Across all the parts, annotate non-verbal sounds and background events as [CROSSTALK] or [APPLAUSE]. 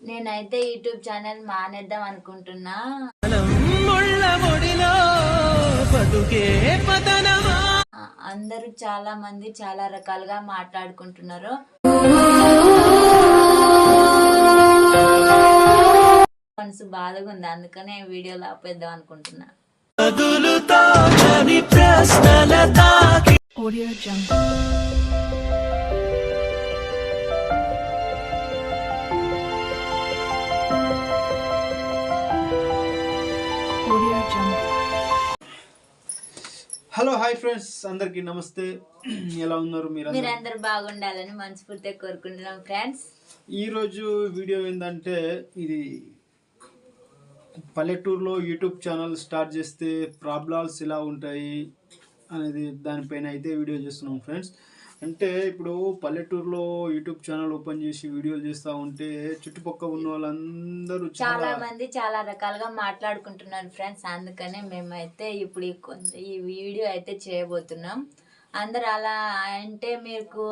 నేనైతే YouTube channel మానేద్దాం అనుకుంటున్నా. అందరూ చాలా మంది చాలా రకాలుగా మాట్లాడుకుంటున్నారు. మనసు బాధగా ఉంది అందుకనే వీడియోలో ఆపేద్దాం అనుకుంటున్నా. బదులుతో అని హలో హాయ్ ఫ్రెండ్స్. అందరికీ నమస్తే. ఎలా ఉన్నారు మీరు మీరందరూ బాగుండాలని మనస్ఫూర్తిగా కోరుకుంటున్నాం ఫ్రెండ్స్. ఈరోజు వీడియో ఏంటంటే ఇది పల్లెటూరులో యూట్యూబ్ ఛానల్ స్టార్ట్ చేస్తే ప్రాబ్లమ్స్ ఎలా ఉంటాయి అనేది దానిపైన అయితే వీడియో చేస్తున్నాం ఫ్రెండ్స్. అంటే ఇప్పుడు పల్లెటూరులో యూట్యూబ్ ఛానల్ ఓపెన్ చేసి వీడియోలు చేస్తూ ఉంటే చుట్టుపక్కల ఉన్న వాళ్ళందరూ చాలా చాలా మంది చాలా రకాలుగా మాట్లాడుకుంటున్నారు ఫ్రెండ్స్. అందుకనే మేమైతే ఇప్పుడు ఈ వీడియో అయితే చేయబోతున్నాం. అందరు అలా అంటే మీకు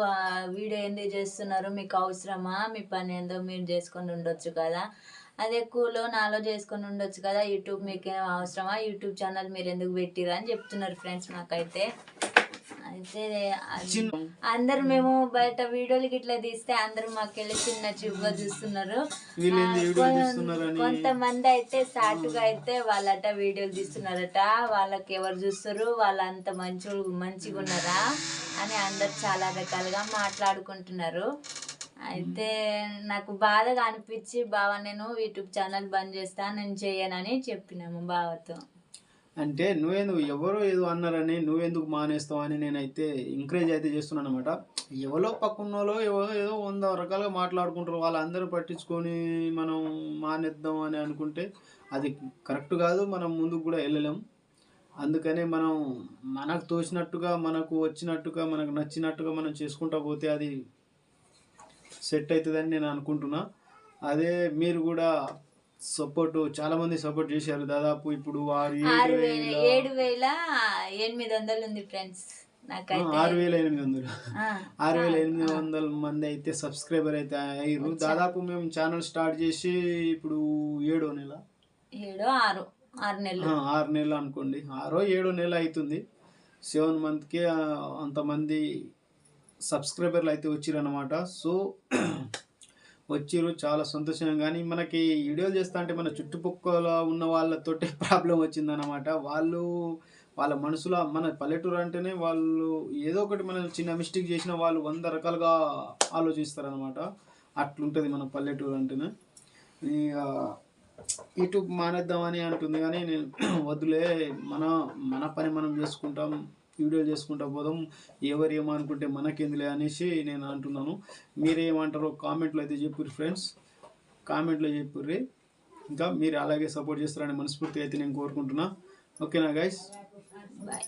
వీడియో ఎందుకు చేస్తున్నారు? మీకు అవసరమా? మీ పని ఏందో మీరు చేసుకొని ఉండొచ్చు కదా. అదే కూలో నాలో చేసుకొని ఉండొచ్చు కదా. యూట్యూబ్ మీకు ఏం అవసరమా? యూట్యూబ్ ఛానల్ మీరు ఎందుకు పెట్టిరా అని చెప్తున్నారు ఫ్రెండ్స్ నాకైతే చిన్న అందరు మేము బయట వీడియోలు ఇట్లా తీస్తే అందరూ మాకెళ్ళి చిన్న చూపుగా చూస్తున్నారు. కొంతమంది అయితే సాటుగా అయితే వాళ్ళట వీడియోలు తీస్తున్నారట. వాళ్ళకి ఎవరు చూస్తారు? వాళ్ళంత మంచి మంచిగా ఉన్నారా? అని అందరు చాలా రకాలుగా మాట్లాడుకుంటున్నారు. అయితే నాకు బాధగా అనిపించి బావ నేను యూట్యూబ్ ఛానల్ బంద్ చేస్తా నేను చేయనని చెప్పినాము బావతో. అంటే నువ్వేందుకు ఎవరో ఏదో అన్నారని నువ్వెందుకు మానేస్తావు అని నేనైతే ఎంకరేజ్ అయితే చేస్తున్నాను అనమాట ఎవరో పక్కన్నోలో ఎవరో ఏదో వంద రకాలుగా మాట్లాడుకుంటారు. వాళ్ళందరూ పట్టించుకొని మనం మానేద్దాం అని అనుకుంటే అది కరెక్ట్ కాదు. మనం ముందుకు కూడా వెళ్ళలేం. అందుకనే మనం మనకు తోచినట్టుగా మనకు వచ్చినట్టుగా మనకు నచ్చినట్టుగా మనం చేసుకుంటా పోతే అది సెట్ అవుతుందని నేను అనుకుంటున్నా. అదే మీరు కూడా సపోర్ట్ చాలా మంది సపోర్ట్ చేశారు. దాదాపు ఇప్పుడు ఆరు వేల ఏడు వేల ఎనిమిది వందలు ఉంది ఫ్రెండ్స్ ఆరు వేల ఎనిమిది వందలు. ఆరు వేల ఎనిమిది వందల మంది అయితే సబ్స్క్రైబర్ అయితే అయ్యారు. దాదాపు మేము ఛానల్ స్టార్ట్ చేసి ఇప్పుడు ఏడో నెల. ఏడు ఆరు ఆరు నెలలు. ఆరు నెలలు అనుకోండి. ఆరో ఏడో నెల అవుతుంది. సెవెన్ మంత్కి అంతమంది సబ్స్క్రైబర్లు అయితే వచ్చిర్రు అనమాట సో వచ్చిర్రు చాలా సంతోషంగా. కానీ మనకి వీడియోలు చేస్తా అంటే మన చుట్టుపక్కల ఉన్న వాళ్ళతోటి [LAUGHS] ప్రాబ్లం వచ్చిందనమాట వాళ్ళు వాళ్ళ మనసులో మన పల్లెటూరు అంటేనే వాళ్ళు ఏదో ఒకటి మనం చిన్న మిస్టేక్ చేసిన వాళ్ళు వంద రకాలుగా ఆలోచిస్తారనమాట అట్లుంటుంది మన పల్లెటూరు అంటేనే. ఇక యూట్యూబ్ మానేద్దామని అంటుంది కానీ నేను [CLEARS THROAT] వద్దులే మన మన పని మనం చేసుకుంటాం. వీడియోలు చేసుకుంటా పోదాం. ఎవరు ఏమనుకుంటే మనకెందులే అనేసి నేను అంటున్నాను. మీరేమంటారో కామెంట్లో అయితే చెప్పుర్రి ఫ్రెండ్స్. కామెంట్లో చెప్పుర్రి. ఇంకా మీరు అలాగే సపోర్ట్ చేస్తారని మనస్ఫూర్తిగా అయితే నేను కోరుకుంటున్నా. ఓకేనా గైస్ బాయ్